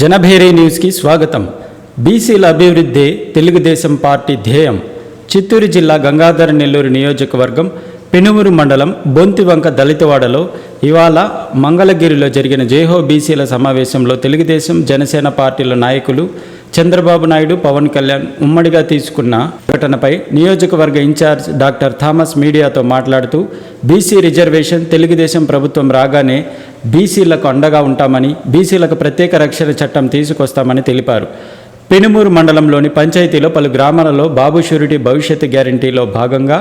జనభేరే న్యూస్కి స్వాగతం. బీసీల అభివృద్ధి తెలుగుదేశం పార్టీ ధ్యేయం. చిత్తూరు జిల్లా గంగాధర నెల్లూరు నియోజకవర్గం పెనుమూరు మండలం బొంతివంక దళితవాడలో ఇవాళ మంగళగిరిలో జరిగిన జేహో బీసీల సమావేశంలో తెలుగుదేశం జనసేన పార్టీల నాయకులు చంద్రబాబు నాయుడు పవన్ కళ్యాణ్ ఉమ్మడిగా తీసుకున్న ఘటనపై నియోజకవర్గ ఇన్ఛార్జ్ డాక్టర్ థామస్ మీడియాతో మాట్లాడుతూ బీసీ రిజర్వేషన్ తెలుగుదేశం ప్రభుత్వం రాగానే బీసీలకు అండగా ఉంటామని బీసీలకు ప్రత్యేక రక్షణ చట్టం తీసుకొస్తామని తెలిపారు. పెనుమూరు మండలంలోని పంచాయతీలో పలు గ్రామాలలో బాబు షూరిటీ భవిష్యత్తు గ్యారంటీలో భాగంగా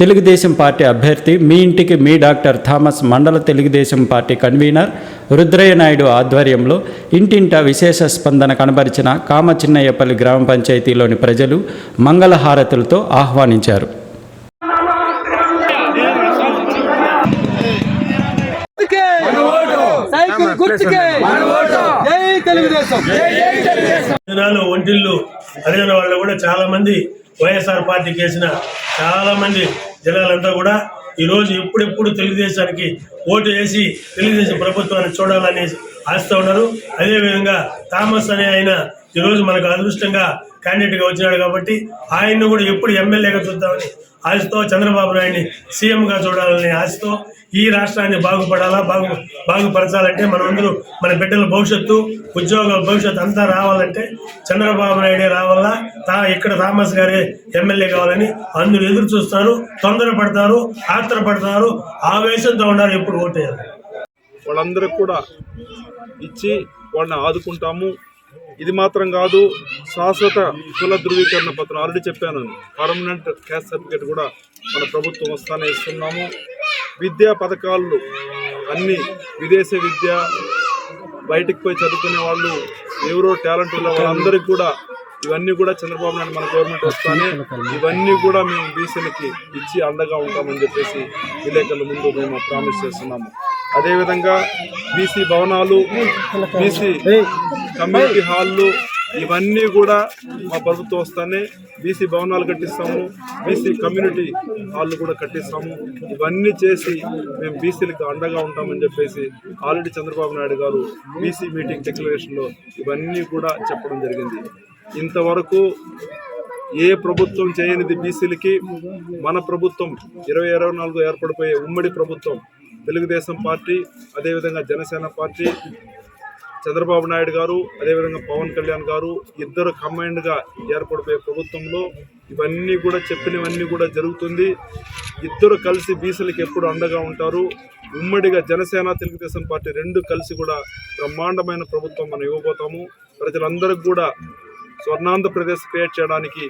తెలుగుదేశం పార్టీ అభ్యర్థి మీ ఇంటికి మీ డాక్టర్ థామస్ మండల తెలుగుదేశం పార్టీ కన్వీనర్ రుద్రయ్య నాయుడు ఆధ్వర్యంలో ఇంటింటా విశేష స్పందన కనబరిచిన కామచిన్నయ్యపల్లి గ్రామ పంచాయతీలోని ప్రజలు మంగళహారతులతో ఆహ్వానించారు. జనాలు ఒంటిళ్ళు అడిగిన వాళ్ళు కూడా చాలా మంది వైఎస్ఆర్ పార్టీకి వేసిన చాలా మంది జనాలంతా కూడా ఈ రోజు ఎప్పుడెప్పుడు తెలుగుదేశానికి ఓటు వేసి తెలుగుదేశం ప్రభుత్వాన్ని చూడాలని ఆశతో ఉన్నారు. అదేవిధంగా థామస్ అనే ఆయన ఈరోజు మనకు అదృష్టంగా క్యాండిడేట్గా వచ్చినాడు కాబట్టి ఆయన్ను కూడా ఎప్పుడు ఎమ్మెల్యేగా చూద్దామని ఆశతో చంద్రబాబు నాయుడిని సీఎం గా చూడాలని ఆశతో ఈ రాష్ట్రాన్ని బాగుపడాలా బాగు బాగుపరచాలంటే మనమందరూ మన బిడ్డల భవిష్యత్తు ఉద్యోగాల భవిష్యత్తు అంతా రావాలంటే చంద్రబాబు నాయుడే రావాలా తా ఇక్కడ థామస్ గారే ఎమ్మెల్యే కావాలని అందరూ ఎదురు చూస్తారు తొందరపడతారు ఆత్రపడతారు ఆవేశంతో ఉన్నారు ఎప్పుడు ఓటేయాలి. వాళ్ళందరికి కూడా ఇచ్చి వాళ్ళని ఆదుకుంటాము. ఇది మాత్రం కాదు శాశ్వత కుల ధృవీకరణ పత్రం. ఆల్రెడీ చెప్పాను. పర్మనెంట్ క్యాస్ట్ సర్టిఫికేట్ కూడా మన ప్రభుత్వం వస్తానే ఇస్తున్నాము. విద్యా పథకాలు అన్నీ విదేశీ విద్య బయటికి పోయి చదువుకునే వాళ్ళు ఎవరో టాలెంట్ ఉన్న వాళ్ళందరికీ కూడా ఇవన్నీ కూడా చంద్రబాబు నాయుడు మన గవర్నమెంట్ వస్తానే ఇవన్నీ కూడా మేము బీసీలకి ఇచ్చి అండగా ఉంటామని చెప్పేసి విలేకరుల ముందు మేము ప్రామిస్ చేస్తున్నాము. అదేవిధంగా బీసీ భవనాలు బీసీ కమ్యూనిటీ హాళ్ళు ఇవన్నీ కూడా మా ప్రభుత్వం వస్తానే బీసీ భవనాలు కట్టిస్తాము బీసీ కమ్యూనిటీ హాళ్ళు కూడా కట్టిస్తాము. ఇవన్నీ చేసి మేము బీసీలకు అండగా ఉంటామని చెప్పేసి ఆల్రెడీ చంద్రబాబు నాయుడు గారు బీసీ మీటింగ్ డిక్లరేషన్లో ఇవన్నీ కూడా చెప్పడం జరిగింది. ఇంతవరకు ఏ ప్రభుత్వం చేయనిది బీసీలకి? మన ప్రభుత్వం ఇరవై ఇరవై నాలుగు ఏర్పడిపోయే ఉమ్మడి ప్రభుత్వం తెలుగుదేశం పార్టీ అదేవిధంగా జనసేన పార్టీ చంద్రబాబు నాయుడు గారు అదేవిధంగా పవన్ కళ్యాణ్ గారు ఇద్దరు కంబైన్డ్గా ఏర్పడిపోయే ప్రభుత్వంలో ఇవన్నీ కూడా చెప్పినవన్నీ కూడా జరుగుతుంది. ఇద్దరు కలిసి బీసీలకు ఎప్పుడు అండగా ఉంటారు? ఉమ్మడిగా జనసేన తెలుగుదేశం పార్టీ రెండు కలిసి కూడా బ్రహ్మాండమైన ప్రభుత్వం మనం ఇవ్వబోతాము. ప్రజలందరికీ కూడా స్వర్ణాంధ్రప్రదేశ్ క్రియేట్ చేయడానికి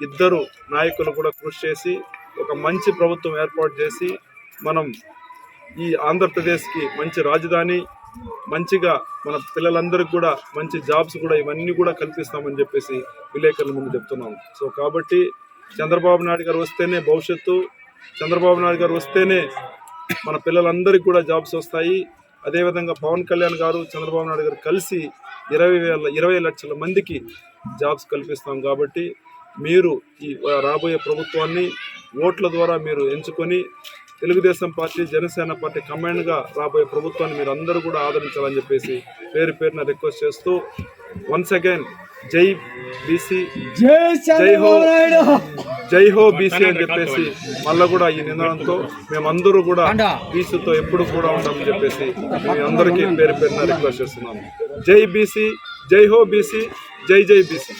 ఇద్దరు నాయకులు కూడా కృషి చేసి ఒక మంచి ప్రభుత్వం ఏర్పాటు చేసి మనం ఈ ఆంధ్రప్రదేశ్కి మంచి రాజధాని మంచిగా మన పిల్లలందరికీ కూడా మంచి జాబ్స్ కూడా ఇవన్నీ కూడా కల్పిస్తామని చెప్పేసి విలేకరుల ముందు చెప్తున్నాం. సో కాబట్టి చంద్రబాబు నాయుడు గారు వస్తేనే భవిష్యత్తు చంద్రబాబు నాయుడు గారు వస్తేనే మన పిల్లలందరికీ కూడా జాబ్స్ వస్తాయి. అదేవిధంగా పవన్ కళ్యాణ్ గారు చంద్రబాబు నాయుడు గారు కలిసి ఇరవై వేల ఇరవై లక్షల మందికి జాబ్స్ కల్పిస్తాం కాబట్టి మీరు ఈ రాబోయే ప్రభుత్వాన్ని ఓట్ల ద్వారా మీరు ఎంచుకొని తెలుగుదేశం పార్టీ జనసేన పార్టీ కమాండ్గా రాబోయే ప్రభుత్వాన్ని మీరు అందరూ కూడా ఆదరించాలని చెప్పేసి పేరు పేరున రిక్వెస్ట్ చేస్తూ వన్స్ అగైన్ జై బీసీ జై హో జై హో బీసీ అని చెప్పేసి మళ్ళీ కూడా ఈ నినాదంతో మేమందరూ కూడా బీసీతో ఎప్పుడు కూడా ఉంటామని చెప్పేసి మీ అందరికీ పేరు పేరున రిక్వెస్ట్ చేస్తున్నాము. జై బీసీ జై హో బీసీ జై జై బీసీ.